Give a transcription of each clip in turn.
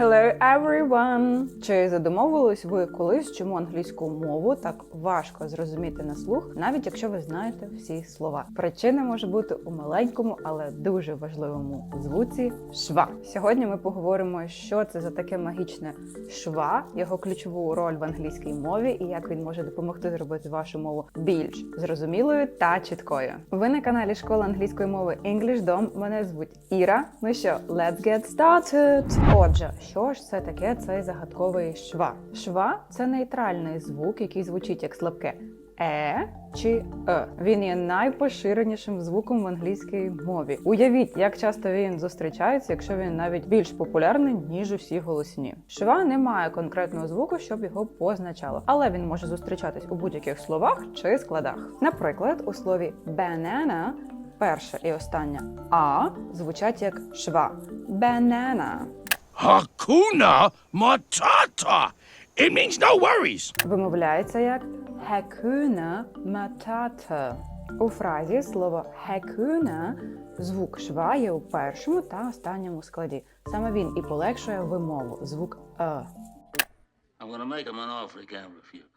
Hello everyone! Чи задумовувались ви колись, чому англійську мову так важко зрозуміти на слух, навіть якщо ви знаєте всі слова? Причина може бути у маленькому, але дуже важливому звуці шва. Сьогодні ми поговоримо, що це за таке магічне шва, його ключову роль в англійській мові і як він може допомогти зробити вашу мову більш зрозумілою та чіткою. Ви на каналі Школа англійської мови English Dom. Мене звуть Іра. Ну що, let's get started! Отже, що ж це таке цей загадковий шва? Шва це нейтральний звук, який звучить як слабке е чи е. Він є найпоширенішим звуком в англійській мові. Уявіть, як часто він зустрічається, якщо він навіть більш популярний ніж усі голосні. Шва не має конкретного звуку, щоб його позначало, але він може зустрічатись у будь-яких словах чи складах. Наприклад, у слові banana перше і останнє а звучать як шва. Banana. Hakuna Matata. It means no worries. Вимовляється як Hakuna Matata. У фразі слово Hakuna звук шва є у першому та останньому складі. Саме він і полегшує вимову звук е. I'm gonna make him an offer he can't refuse.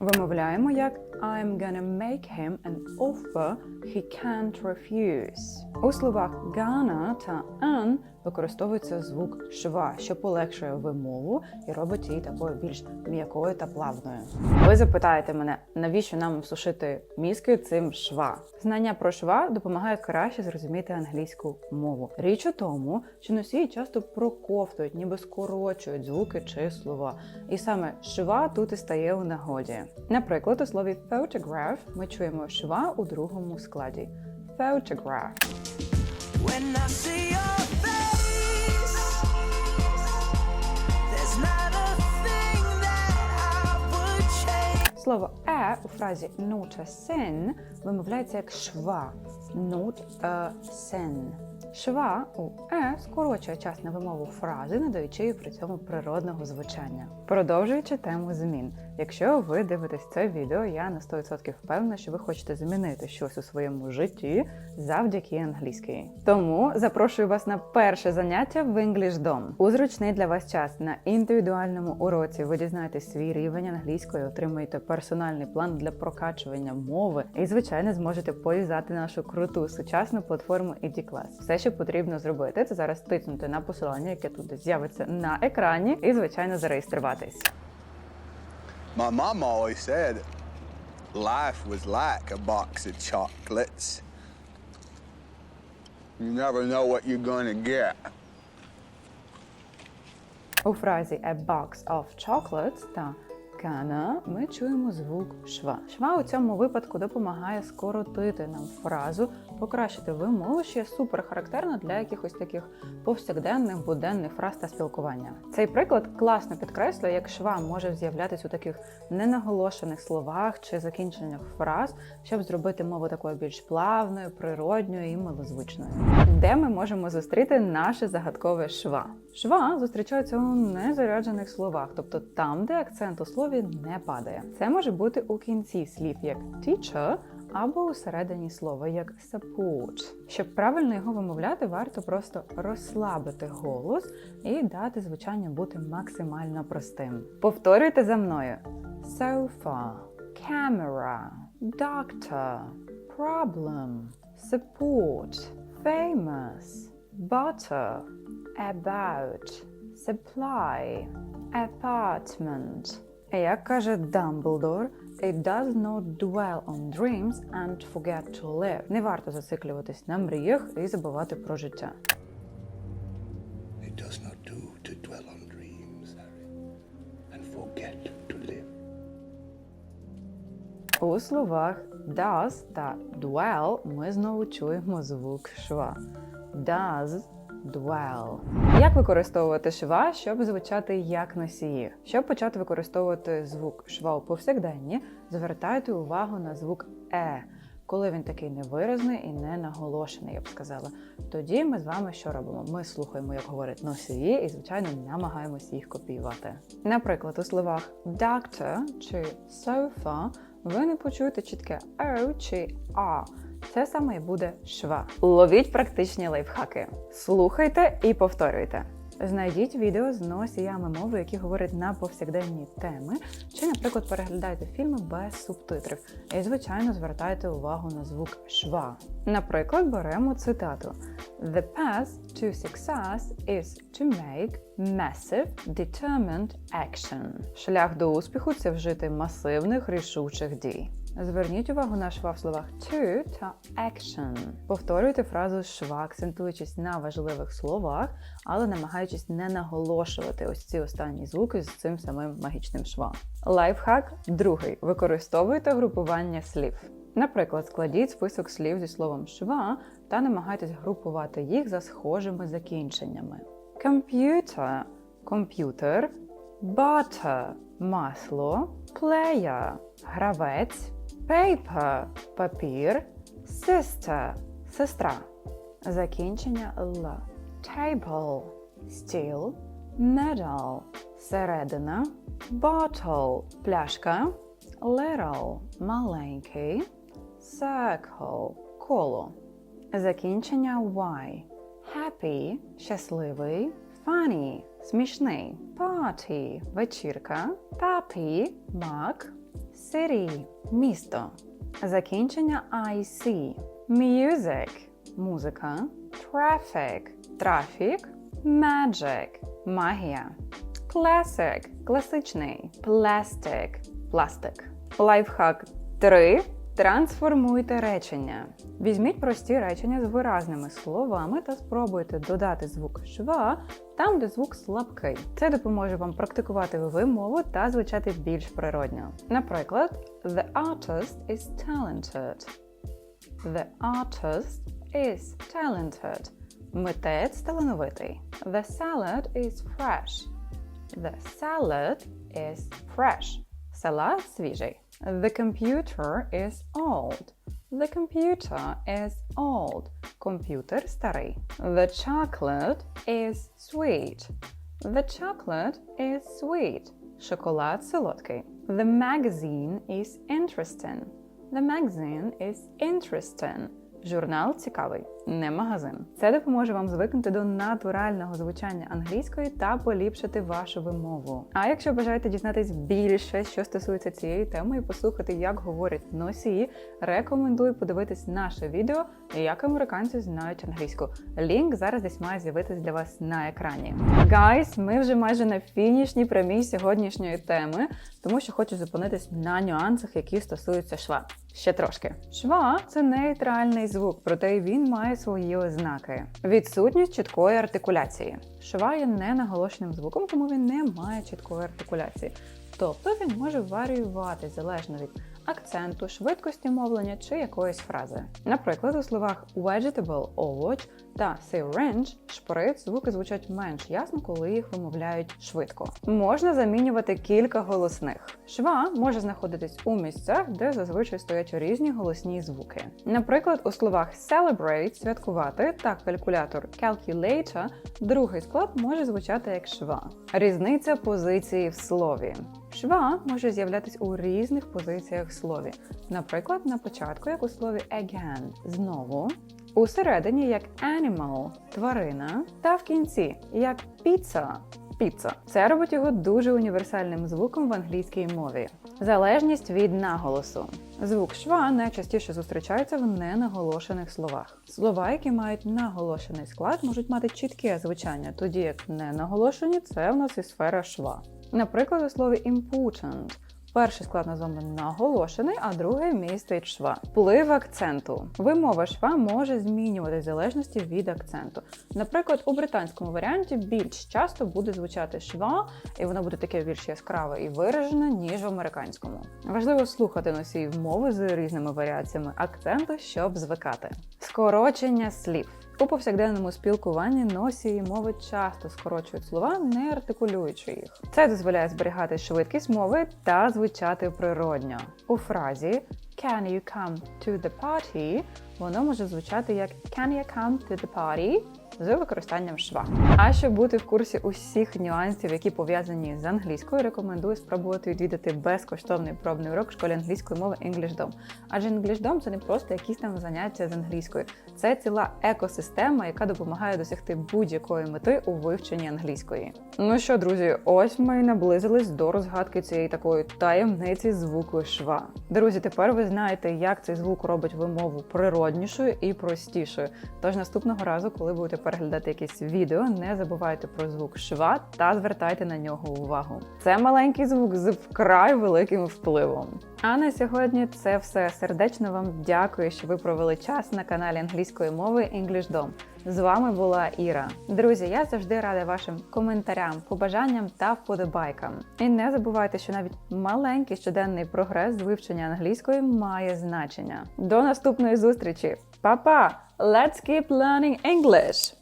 Вимовляємо як I'm gonna make him an offer he can't refuse. У словах gonna та an використовується звук шва, що полегшує вимову і робить її такою більш м'якою та плавною. Ви запитаєте мене, навіщо нам сушити мізки цим шва? Знання про шва допомагає краще зрозуміти англійську мову. Річ у тому, що носії часто проковтують, ніби скорочують звуки чи слова. І саме шва тут і стає у нагоді. Наприклад, у слові photograph ми чуємо шва у другому складі. Photograph. When I see your face, there's not a thing that I would change. Слово е у фразі not a sin вимовляється як шва. Not a sin. Шва у е скорочує час на вимову фрази, надаючи їй при цьому природного звучання. Продовжуючи тему змін. Якщо ви дивитесь це відео, я на 100% впевнена, що ви хочете змінити щось у своєму житті завдяки англійській. Тому запрошую вас на перше заняття в English Dom. У зручний для вас час на індивідуальному уроці ви дізнаєтесь свій рівень англійської, отримуєте персональний план для прокачування мови і, звичайно, зможете пов'язати нашу круту сучасну платформу EduClass. Все, що потрібно зробити, це зараз тиснути на посилання, яке тут з'явиться на екрані, і, звичайно, зареєструватись. My mom always said life was like a box of chocolates. You never know what you're gonna get. У фразі a box of chocolates та gonna ми чуємо звук шва. Шва у цьому випадку допомагає скоротити нам фразу, покращити вимову, що є супер характерно для якихось таких повсякденних буденних фраз та спілкування. Цей приклад класно підкреслює, як шва може з'являтися у таких ненаголошених словах чи закінченнях фраз, щоб зробити мову такою більш плавною, природньою і милозвучною. Де ми можемо зустріти наше загадкове шва? Шва зустрічаються у незаряджених словах, тобто там, де акцент у слові не падає. Це може бути у кінці слів як teacher або у середині слова як support. Щоб правильно його вимовляти, варто просто розслабити голос і дати звучанню бути максимально простим. Повторюйте за мною: sofa, camera, doctor, problem, support, famous, butter, about, supply, apartment. Як каже Дамблдор, it does not dwell on dreams and forget to live. Не варто зациклюватись на мріях і забувати про життя. It does not do to dwell on dreams, Harry, and forget to live. У словах does та dwell ми знову чуємо звук шва. Does dwell. Як використовувати шва, щоб звучати як носії? Щоб почати використовувати звук шва у повсякденні, звертайте увагу на звук е. Коли він такий невиразний і не наголошений, я б сказала, тоді ми з вами що робимо? Ми слухаємо, як говорять носії, і звичайно намагаємося їх копіювати. Наприклад, у словах doctor чи sofa ви не почуєте чітке «о» чи «а». Це саме і буде шва. Ловіть практичні лайфхаки. Слухайте і повторюйте. Знайдіть відео з носіями мови, які говорять на повсякденні теми, чи, наприклад, переглядайте фільми без субтитрів. І, звичайно, звертайте увагу на звук шва. Наприклад, беремо цитату: The path to success is to make massive determined action. Шлях до успіху це вжити масивних рішучих дій. Зверніть увагу на шва в словах to та action. Повторюйте фразу шва, акцентуючись на важливих словах, але намагаючись не наголошувати ось ці останні звуки з цим самим магічним шва. Лайфхак другий. Використовуйте групування слів. Наприклад, складіть список слів зі словом шва та намагайтесь групувати їх за схожими закінченнями. Computer – комп'ютер, butter – масло, player – гравець, paper – папір, sister – сестра. Закінчення Л. Table – стіл, middle – середина, bottle – пляшка, little – маленький, circle – коло. Закінчення Y. Happy – щасливий, funny – смішний, party – вечірка, puppy – мак, city – місто. Закінчення IC. Music – музика, traffic – трафік, magic – магія, classic – класичний, plastic – пластик. Лайфхак 3. Трансформуйте речення. Візьміть прості речення з виразними словами та спробуйте додати звук шва там, де звук слабкий. Це допоможе вам практикувати вимову та звучати більш природньо. Наприклад, The artist is talented. The artist is talented. Митець талановитий. The salad is fresh. The salad is fresh. Салат свіжий. The computer is old. The computer is old. Комп'ютер старий. The chocolate is sweet. The chocolate is sweet. Шоколад солодкий. The magazine is interesting. The magazine is interesting. Журнал цікавий, не магазин. Це допоможе вам звикнути до натурального звучання англійської та поліпшити вашу вимову. А якщо бажаєте дізнатись більше, що стосується цієї теми, і послухати, як говорять носії, рекомендую подивитись наше відео, як американці знають англійську. Лінк зараз десь має з'явитись для вас на екрані. Гайс, ми вже майже на фінішній прямій сьогоднішньої теми, тому що хочу зупинитись на нюансах, які стосуються шва. Ще трошки. Шва це нейтральний звук, проте він має свої ознаки. Відсутність чіткої артикуляції. Шва є ненаголошеним звуком, тому він не має чіткої артикуляції. Тобто він може варіювати залежно від акценту, швидкості мовлення чи якоїсь фрази. Наприклад, у словах vegetable – овоч та syringe – шприц звуки звучать менш ясно, коли їх вимовляють швидко. Можна замінювати кілька голосних. Шва може знаходитись у місцях, де зазвичай стоять різні голосні звуки. Наприклад, у словах celebrate святкувати та калькулятор calculator другий склад може звучати як шва. Різниця позиції в слові. Шва може з'являтись у різних позиціях в слові. Наприклад, на початку, як у слові again знову, усередині як animal тварина, та в кінці як pizza піца. Це робить його дуже універсальним звуком в англійській мові. Залежність від наголосу. Звук шва найчастіше зустрічається в ненаголошених словах. Слова, які мають наголошений склад, можуть мати чітке звучання, тоді як ненаголошені це в нас і сфера шва. Наприклад, у слові important Перший склад названо наголошений, а другий містить шва. Вплив акценту. Вимова шва може змінюватися в залежності від акценту. Наприклад, у британському варіанті більш часто буде звучати шва, і воно буде таке більш яскраве і виражене, ніж в американському. Важливо слухати носіїв мови з різними варіаціями акценту, щоб звикати. Скорочення слів. У повсякденному спілкуванні носії мови часто скорочують слова, не артикулюючи їх. Це дозволяє зберігати швидкість мови та звучати природньо. У фразі Can you come to the party? Воно може звучати як Can you come to the party? з використанням шва. А щоб бути в курсі усіх нюансів, які пов'язані з англійською, рекомендую спробувати відвідати безкоштовний пробний урок в школі англійської мови EnglishDom. Адже EnglishDom – це не просто якісь там заняття з англійською, це ціла екосистема, яка допомагає досягти будь-якої мети у вивченні англійської. Ну що, друзі, ось ми і наблизились до розгадки цієї такої таємниці звуку шва. Друзі, тепер ви знаєте, як цей звук робить вимову природнішою і простішою. Тож наступного разу, коли будете переглядати якесь відео, не забувайте про звук шва та звертайте на нього увагу. Це маленький звук з вкрай великим впливом. А на сьогодні це все. Сердечно вам дякую, що ви провели час на каналі англійської мови EnglishDom. З вами була Іра. Друзі, я завжди рада вашим коментарям, побажанням та вподобайкам. І не забувайте, що навіть маленький щоденний прогрес з вивчення англійської має значення. До наступної зустрічі! Па-па! Let's keep learning English!